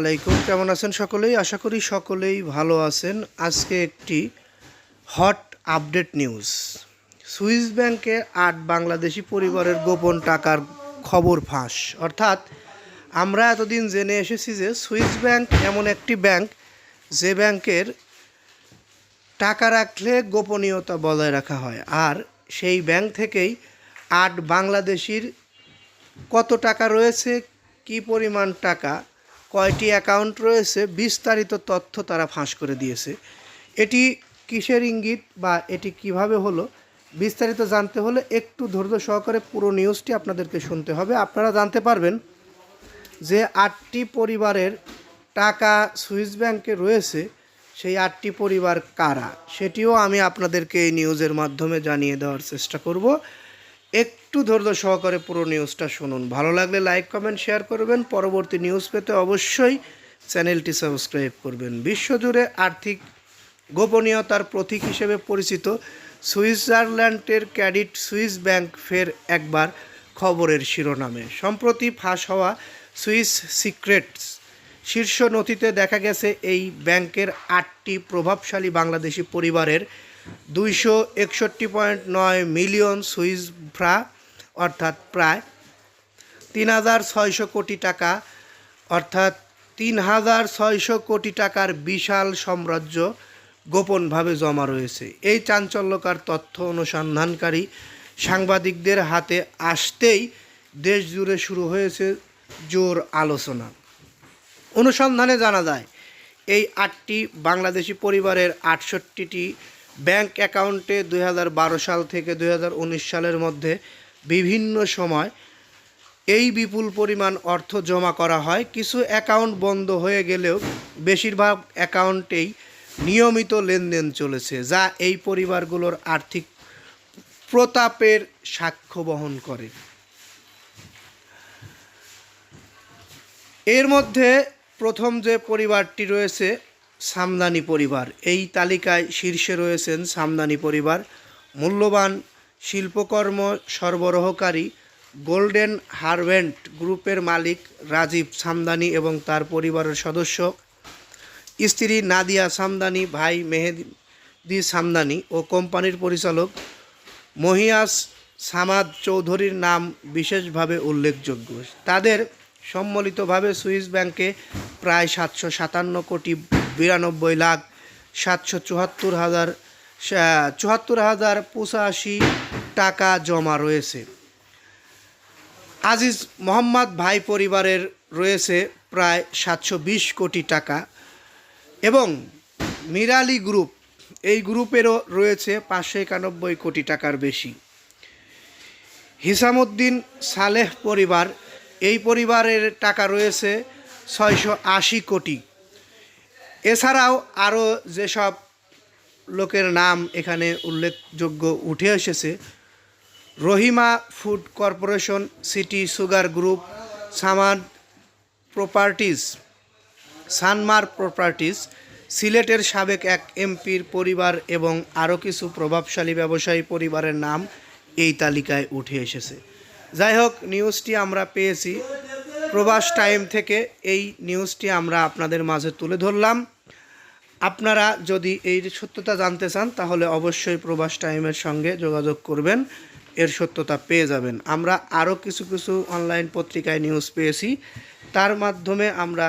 আলাইকুম, কেমন আছেন সকলেই? আশা করি সকলেই ভালো আছেন। আজকে একটি হট আপডেট নিউজ। সুইস ব্যাংকে আট বাংলাদেশি পরিবারের গোপন টাকার খবর ফাঁস। অর্থাৎ আমরা এতদিন জেনে এসেছি যে সুইস ব্যাংক এমন একটি ব্যাংক যে ব্যাংকের টাকা রাখলে গোপনীয়তা বজায় রাখা হয়। আর সেই ব্যাংক থেকেই আট বাংলাদেশির কত টাকা রয়েছে, কি পরিমাণ টাকা কয়টি অ্যাকাউন্ট রয়েছে, বিস্তারিত তথ্য তারা ফাঁস করে দিয়েছে। এটি কিসের ইঙ্গিত বা এটি কীভাবে হলো, বিস্তারিত জানতে হলে একটু ধৈর্য সহকারে পুরো নিউজটি আপনাদেরকে শুনতে হবে। আপনারা জানতে পারবেন যে আটটি পরিবারের টাকা সুইস ব্যাংকে রয়েছে, সেই আটটি পরিবার কারা? সেটিও আমি আপনাদেরকে এই নিউজের মাধ্যমে জানিয়ে দেওয়ার চেষ্টা করব। একটু ধৈর্য সহকারে পুরো নিউজটা শুনুন। ভালো লাগলে লাইক কমেন্ট শেয়ার করবেন। পরবর্তী নিউজ পেতে অবশ্যই চ্যানেলটি সাবস্ক্রাইব করবেন। বিশ্বজুড়ে আর্থিক গোপনীয়তার প্রতীক হিসেবে পরিচিত সুইজারল্যান্ডের ক্যাডিট সুইস ব্যাংক ফের একবার খবরের শিরোনামে। সম্প্রতি ফাঁস হওয়া সুইস সিক্রেটস শীর্ষ নথিতে দেখা গেছে, এই ব্যাংকের আটটি প্রভাবশালী বাংলাদেশি পরিবারের দুইশো একষট্টি পয়েন্ট নয় মিলিয়ন সুইস ফ্রা অর্থাৎ প্রায় তিন হাজার ছয়শো কোটি টাকা, অর্থাৎ তিন হাজার ছয়শো কোটি টাকার বিশাল সাম্রাজ্য গোপনভাবে জমা রয়েছে। এই চাঞ্চল্যকার তথ্য অনুসন্ধানকারী সাংবাদিকদের হাতে আসতেই দেশ জুড়ে শুরু হয়েছে জোর আলোচনা। অনুসন্ধানে জানা যায়, এই আটটি বাংলাদেশি পরিবারের আটষট্টিটি ব্যাংক অ্যাকাউন্টে দুই হাজার বারো সাল থেকে দু হাজার উনিশ সালের মধ্যে বিভিন্ন সময় এই বিপুল পরিমাণ অর্থ জমা করা হয়। কিছু অ্যাকাউন্ট বন্ধ হয়ে গেলেও বেশিরভাগ অ্যাকাউন্টেই নিয়মিত লেনদেন চলেছে, যা এই পরিবারগুলোর আর্থিক প্রতাপের সাক্ষ্য বহন করে। এর মধ্যে প্রথম যে পরিবারটি রয়েছে সামদানি পরিবার। এই তালিকায় শীর্ষে রয়েছেন সামদানি পরিবার, মূল্যবান শিল্পকর্ম সরবরাহকারী গোল্ডেন হারভেন্ট গ্রুপের মালিক রাজীব সামদানি এবং তার পরিবারের সদস্য স্ত্রী নাদিয়া সামদানি ভাই মেহেদি সামদানি ও কোম্পানির পরিচালক মহিয়াস সামাদ চৌধুরীর নাম বিশেষভাবে উল্লেখযোগ্য। তাদের সম্মিলিতভাবে সুইস ব্যাংকে প্রায় সাতশো সাতান্ন কোটি বিরানব্বই লাখ সাতশো চুয়াত্তর হাজার চুয়াত্তর হাজার পঁচাশি টাকা জমা রয়েছে। আজিজ মোহাম্মদ ভাই পরিবারের রয়েছে প্রায় সাতশো বিশ কোটি টাকা এবং মিরালি গ্রুপ, এই গ্রুপেরও রয়েছে পাঁচশো একানব্বই কোটি টাকার বেশি। হিসামুদ্দিন সালেহ পরিবার, এই পরিবারের টাকা রয়েছে ছয়শো আশি কোটি। এছাড়াও আরও যেসব লোকের নাম এখানে উল্লেখযোগ্য উঠে এসেছে, Rahima food corporation, city sugar group Saman properties Sanmar properties সিলেটের সাবেক এক এমপির পরিবার এবং আরও কিছু প্রভাবশালী ব্যবসায়ী পরিবারের নাম এই তালিকায় উঠে এসেছে। যাই হোক, নিউজটি আমরা পেয়েছি। প্রবাস টাইম থেকে এই নিউজটি আমরা আপনাদের মাঝে তুলে ধরলাম। আপনারা যদি এই সত্যতা জানতে চান, তাহলে অবশ্যই প্রবাস টাইমের সঙ্গে যোগাযোগ করবেন। এর সত্যতা পেয়ে যাবেন। আমরা আরও কিছু কিছু অনলাইন পত্রিকায় নিউজ পেয়েছি। তার মাধ্যমে আমরা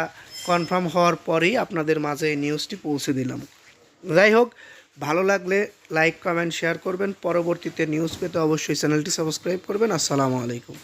কনফার্ম হওয়ার পরেই আপনাদের মাঝে এই নিউজটি পৌঁছে দিলাম। যাই হোক, ভালো লাগলে লাইক কমেন্ট শেয়ার করবেন। পরবর্তীতে নিউজ পেতে অবশ্যই চ্যানেলটি সাবস্ক্রাইব করবেন। আসসালামু আলাইকুম।